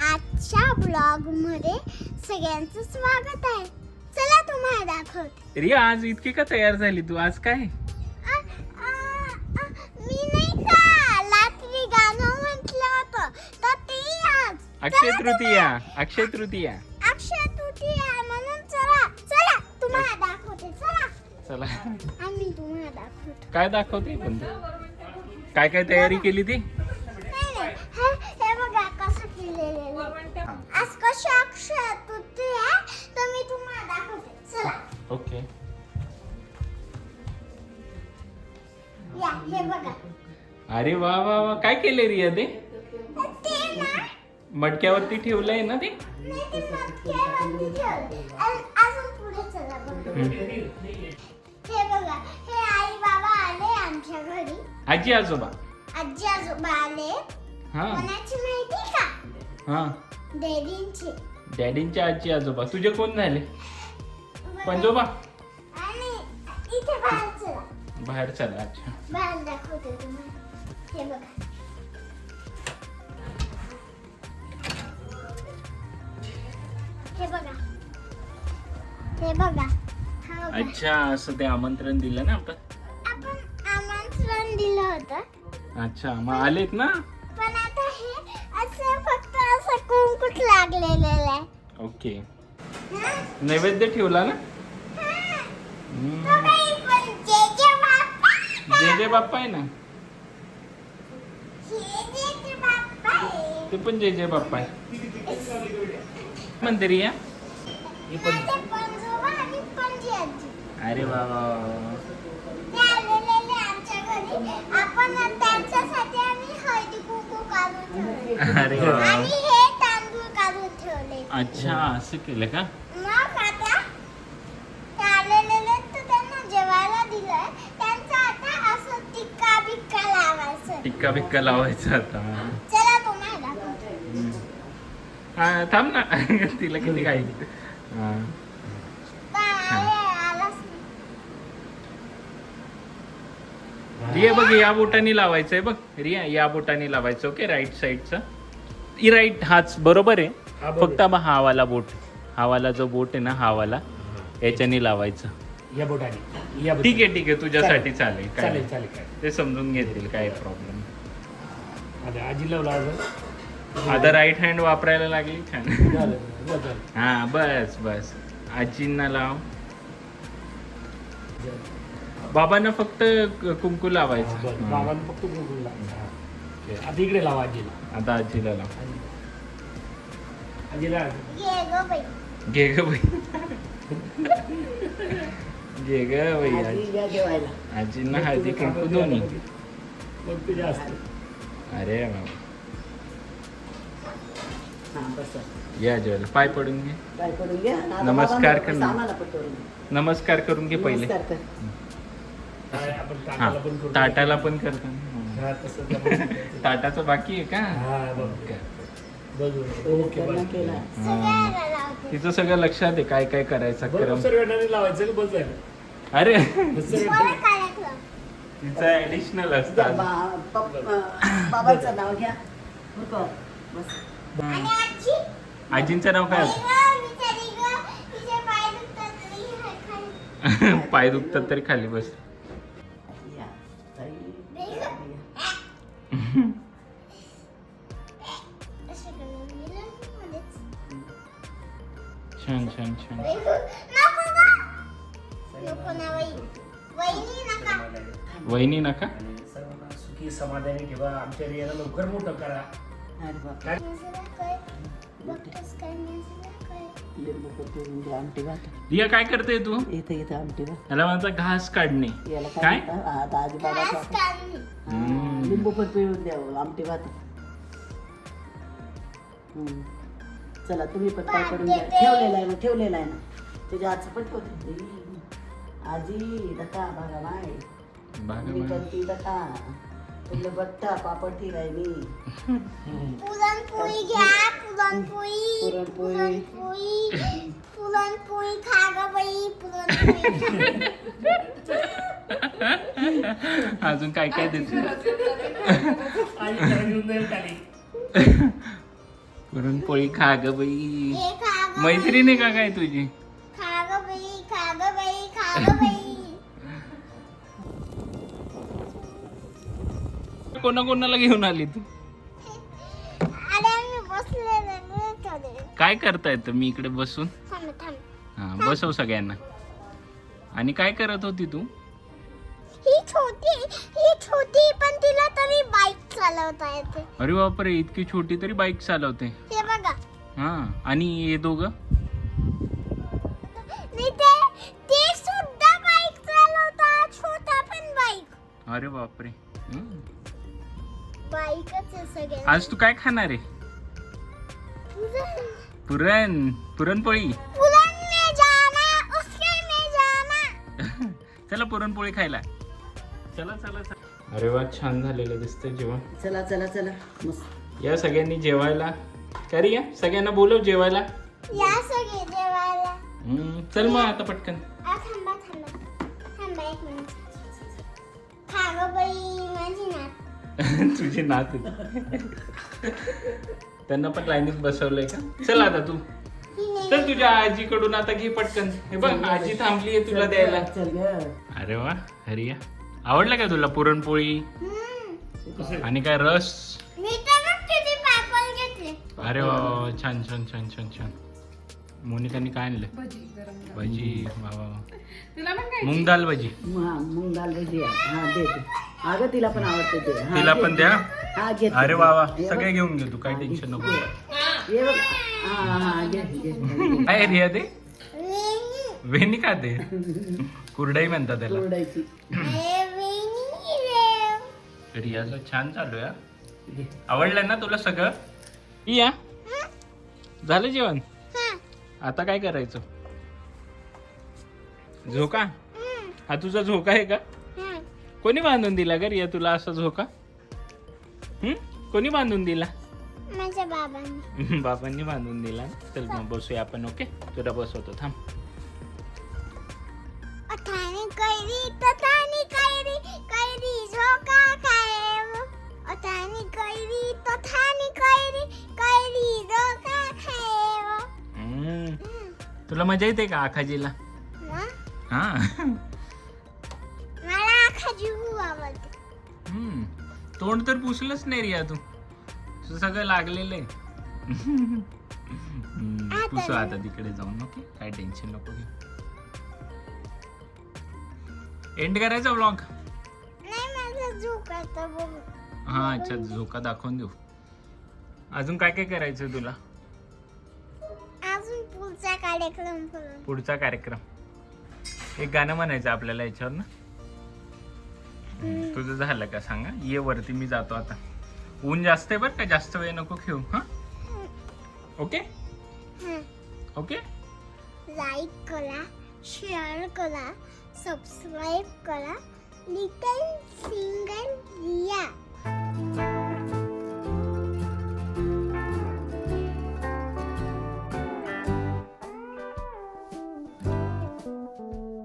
आजच्या ब्लॉगमध्ये सगळ्यांचं स्वागत आहे. चला तुम्हाला दाखवते. रिया आज इतकी का तयार झाली तू? आज काय? आ, आ, आ, मी नाही का रात्री गाणं म्हटलं होतं? तर ते आज. अक्षय तृतीया अक्षय तृतीया. चला. आम्ही तुम्हाला दाखवतो. काय दाखवते पण तू? काय काय तयारी केली ती? नाही नाही. हे हे बघा कसं केलेलं आहे. आज कशी अक्षय तृतीया तर मी तुम्हाला दाखवते. चला. ओके. या हे बघा. अरे वा वा वा. काय केले रिया ते? ते ना मडक्यावरती ठेवलंय ना ते? नाही ते मटक्यावरती ठेवलंय. अजून अजून पुढे चला बघा. आमच्या घरी आजी आजोबा. आजी आजोबा आले. हा. कोणाची माहिती का? हा. डेडींची. डॅडींचे आजी आजोबा. तुझे कोण झाले? पंजोबा? आणि इथे बाहेर चला. बाहेर चला अच्छा. बाहेर दाखवते तुम्हाला. हे बघा. हे बघा. हे बघा. हा बघा. अच्छा असं ते आमंत्रण दिलं ना आपण. होतं. अच्छा मग आलेत ना? पण आता हे असं फक्त असं कुंकुट लागलेलं आहे. ओके. हं? नैवेद्य ठेवला ना? हं. हम्म. तो काही पण जे जे बाप्पा जे जे बाप्पा आहे ना? जे जे बाप्पा आहे. ते पण जे जे बाप्पा आहे. म्हणते रिया माझे पंजोबा आणि पणजी आजी. अरे वा वा वा वा. ते आलेले आमच्या घरी आपण त्यांच्यासाठी आम्ही हळदी कुंकू काढून ठेवले. अरे वा. आणि हे तांदूळ काढून ठेवले. अच्छा असं केलं का? मग आता ते आलेले तर त्यांना जेवायला दिलंय. त्यांचं आता असं टिक्का बिक्का लावायचं. टिक्का बिक्का लावायचा आता. चला तुम्हाला दाखवते. हम्म. हा, थांब ना. तिला किती काय? हा. तर आले- आलाच नाही. रिया बघ या बोटाने लावायचंय बघ. रिया या बोटाने लावायचं ओके राईट साईडचा ई राईट हाच बरोबर आहे? फक्त मग हा वाला बोट हा वाला जो बोट आहे ना हा वाला याच्याने लावायचं. या बोटाने. या ठीक आहे ठीक आहे. तुझ्यासाठी चालेल. चालेल चालेल काय? ते समजून घेतील काय प्रॉब्लेम आता आजी लावला आता राईट हँड वापरायला लागली छान. हा बस बस. आजींना लाव. बाबांना फक्त कुंकू लावायचं. बाबांनी फक्त. हा. ओके. आता इकडे लावा आजीला. आता आजीला लाव. आजीला घे ग बाई घे ग बाई आजी आजींना हळदी कुंकू दोन्ही अरे बाबा या जेवायला. पाय पडून घे. नमस्कार करून. नमस्कार करून घे पहिले नमस्कार कर. काय आपण हा. ताटाला पण करू. ताटाला पण करतो. हा. ताटाचं बाकी आहे का? हा ओके. तिचं सगळं लक्षात आहे काय काय करायचं क्रम. सर्वांनी लावायचं का? बस झालं अरे तिचं ऍडिशनल असतात बाबांचं नाव घ्या. उठवा. बस. आणि आजी? आजींचं नाव काय? हे? पाय दुखतात तरी खाली बस. छान छान छान नको वहिनी नका. वहिनी नका सर्वांना सुखी समाधानी ठेवा आमच्या रियाला लवकर मोठं करा काय आमटी भात रिया काय करते तू इथे इथे आमटी भात याला माझा घास काढणे याला काय? काय म्हणतात? हा, आता आजोबा हम्म. लिंबू पण पिळून द्यावं आमटी भात हम्म. चला तुम्ही पण काय करून घ्या. ठेवलेला आहे ना ठेवलेला आहे ना. तुझ्या हातचं पण ठेवते आजी दका बघा माय मी बागा. पण ती दका. तुला बट्टा पापड ठिराय मी. पुरणपोळी घ्या पुरणपोळी पुरणपोळी. पुरणपोळी खा ग बाई पुरणपोळी. अजून काय काय देते? पुरणपोळी खा ग बाई. मैत्रीण आहे का काय तुझी? कोणा कोणाला घेऊन आली तू? काय करता येतं मी इकडे बसून? हा बसव सगळ्यांना. आणि काय करत होती तू? ही छोटी ही छोटी पण तिला तरी बाईक चालवता येते. अरे बापरे इतकी छोटी तरी बाईक चालवते. हे बघा. हा आणि हे दोघं? नाही ते ते सुद्धा बाईक चालवतात छोटा पण बाईक अरे बापरे. हम्म. बाईकच आहे सगळे आज तू काय खाणार आहे? पुरण पुरणपोळी. पुरण में जाना उसके में जाना. चला पुरणपोळी खायला. चला चला चला. अरे वा छान झालेलं दिसतंय जेवण. चला चला चला. मस्त. या सगळ्यांनी जेवायला. काय रे या सगळ्यांना बोलव जेवायला. या सगळे जेवायला. हम्म, चल मग आता पटकन. आ, थांबा थांबा. थांबा एक मिनिट खा गं बाई माझी नात. तुझी नात. त्यांना पण लाईनीत बसवलंय का? चल आता तू. ही नाही चल तुझ्या आजीकडून आता घे पटकन. हे बघ आजी थांबली आहे तुला द्यायला. चल ग. अरे वा हरिया. आवडलं का तुला पुरणपोळी. आणि काय रस? अरे वा वा, वा, छान छान छान छान छान. मोनिकाने काय आणलं? भजी वा वा वा. मूग दाल भजी. हा मूग दाल भजी आहे. हा दे दे अगं तिला पण आवडते ते. हा, तिला दे, पण. द्या. हा अरे वा वा हे सगळे. घेऊन घे तू काय टेन्शन नको. ये बघ. हा हा घे घे घे. काय रिया ते? वेणी. का ते? कुरडाई म्हणतात त्याला. छान चालू आहे हा. आवडलं ना तुला सगळं? या. झालं जेवण? हा. आता काय करायचं? झोका. हा. तुझा झोका आहे का. कोणी बांधून दिला ग रिया तुला असा झोका? हम्म कोणी बांधून दिला? माझ्या बाबांनी. बाबांनी बांधून दिला चल मग बसूया आपण ओके? तुला बसवतो थांब. तुला मजा येते का आखाजीला? हा. हम्म. तोंड तर पुसलंच नाही रिया तू. तुझं सगळं लागलेलं आहे. पुसू. आता तिकडे जाऊन ओके? काय टेन्शन नको घे एंड करायचा ब्लॉग हा अच्छा झोका दाखवून देऊ. अजून काय काय करायचं तुला? पुढचा कार्यक्रम करू. पुढचा कार्यक्रम. एक गाणं म्हणायचं आपल्याला याच्यावर ना? हम्म, तुझं झालं का? सांगा. ये वरती मी जातो आता. ऊन जास्त आहे बरं का? जास्त वेळ नको खेळू हा? ओके? हं. ओके? लाईक करा शेअर करा सबस्क्राईब करा. Little single